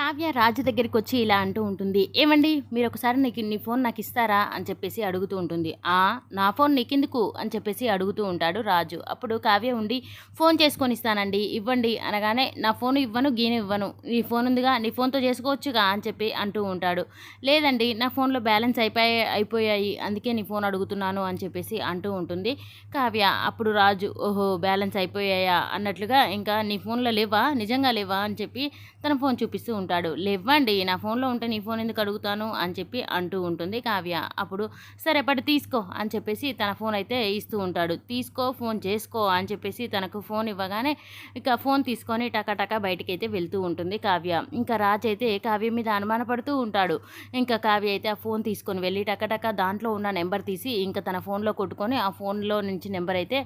కావ్య రాజు దగ్గరికి వచ్చి ఇలా అంటూ ఉంటుంది. ఏమండి? మీరు ఒకసారి నీకు నీ ఫోన్ నాకు ఇస్తారా? అని చెప్పేసి అడుగుతూ ఉంటుంది. ఆ నా ఫోన్ నీకెందుకు? అని చెప్పేసి అడుగుతూ ఉంటాడు రాజు. అప్పుడు కావ్య ఉండి ఫోన్ చేసుకొని ఇస్తానండి ఇవ్వండి అనగానే నా ఫోన్ ఇవ్వను గీని ఇవ్వను. నీ ఫోన్ ఉందిగా నీ ఫోన్తో చేసుకోవచ్చుగా అని చెప్పి అంటూ ఉంటాడు. లేదండి నా ఫోన్లో బ్యాలెన్స్ అయిపోయి అయిపోయాయి. అందుకే నీ ఫోన్ అడుగుతున్నాను అని చెప్పేసి అంటూ ఉంటుంది కావ్య. అప్పుడు రాజు ఓహో బ్యాలెన్స్ అయిపోయాయా? అన్నట్లుగా ఇంకా నీ ఫోన్లో లేవా? నిజంగా లేవా? అని చెప్పి తన ఫోన్ చూపిస్తూ ఉంటాడు లేవ్వండి నా ఫోన్లో ఉంటే నీ ఫోన్ ఎందుకు అడుగుతాను? అని చెప్పి అంటూ ఉంటుంది కావ్య. అప్పుడు సరే పడి తీసుకో అని చెప్పేసి తన ఫోన్ అయితే ఇస్తూ ఉంటాడు. తీసుకో ఫోన్ చేసుకో అని చెప్పేసి తనకు ఫోన్ ఇవ్వగానే ఇక ఫోన్ తీసుకొని టకాటకా బయటికి అయితే వెళ్తూ ఉంటుంది కావ్య. ఇంకా రాజ్ అయితే కావ్య మీద అనుమానపడుతూ ఉంటాడు. ఇంకా కావ్య అయితే ఆ ఫోన్ తీసుకొని వెళ్ళి టకటక దాంట్లో ఉన్న నెంబర్ తీసి ఇంకా తన ఫోన్లో కొట్టుకొని ఆ ఫోన్లో నుంచి నెంబర్ అయితే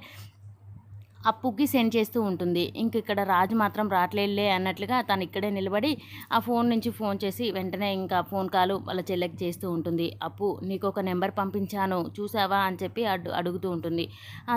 అప్పుకి సెండ్ చేస్తూ ఉంటుంది. ఇంక ఇక్కడ రాజు మాత్రం రావట్లేదులే అన్నట్లుగా తను ఇక్కడే నిలబడి ఆ ఫోన్ నుంచి ఫోన్ చేసి వెంటనే ఇంకా ఫోన్ కాల్ వాళ్ళ చెల్లెకి చేస్తూ ఉంటుంది. అప్పు నీకు ఒక నెంబర్ పంపించాను. చూసావా? అని చెప్పి అడు అడుగుతూ ఉంటుంది.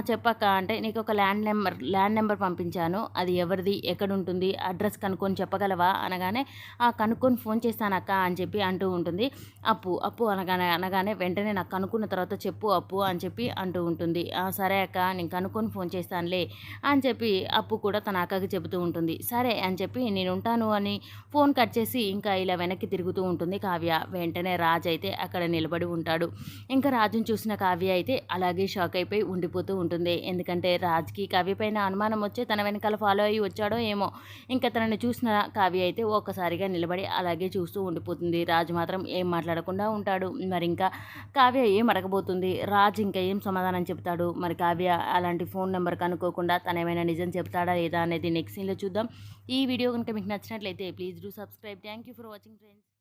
చెప్పాక చెప్పక్క. అంటే నీకు ఒక ల్యాండ్ నెంబర్ ల్యాండ్ నెంబర్ పంపించాను. అది ఎవరిది? ఎక్కడ ఉంటుంది అడ్రస్ కనుక్కొని చెప్పగలవా? అనగానే ఆ కనుక్కొని ఫోన్ చేస్తానక్క. అని చెప్పి అంటూ ఉంటుంది. అప్పు అప్పు. అనగానే అనగానే వెంటనే నాకు కనుక్కున్న తర్వాత చెప్పు అప్పు అని చెప్పి అంటూ ఉంటుంది. సరే అక్క. నేను కనుక్కొని ఫోన్ చేస్తానులే. అని చెప్పి అప్పు కూడా తన అక్కకి చెబుతూ ఉంటుంది. సరే అని చెప్పి నేను ఉంటాను అని ఫోన్ కట్ చేసి ఇంకా ఇలా వెనక్కి తిరుగుతూ ఉంటుంది కావ్య. వెంటనే రాజ్ అయితే అక్కడ నిలబడి ఉంటాడు. ఇంకా రాజుని చూసిన కావ్య అయితే అలాగే షాక్ అయిపోయి ఉండిపోతూ ఉంటుంది. ఎందుకంటే రాజ్కి కావ్య పైన అనుమానం వచ్చి తన వెనకాల ఫాలో అయ్యి వచ్చాడో ఏమో. ఇంకా తనని చూసిన కావ్య అయితే ఒక్కసారిగా నిలబడి అలాగే చూస్తూ ఉండిపోతుంది. రాజు మాత్రం ఏం మాట్లాడకుండా ఉంటాడు. మరి ఇంకా కావ్య ఏం అడగబోతుంది? రాజు ఇంకా ఏం సమాధానం చెప్తాడు? మరి కావ్య అలాంటి ఫోన్ నెంబర్ కనుక్కోకుండా కాకుండా తను ఏమైనా నిజం చెప్తాడా లేదా అనేది నెక్స్ట్ సీన్లో చూద్దాం. ఈ వీడియో కనుక మీకు నచ్చినట్లయితే please do subscribe thank you for watching friends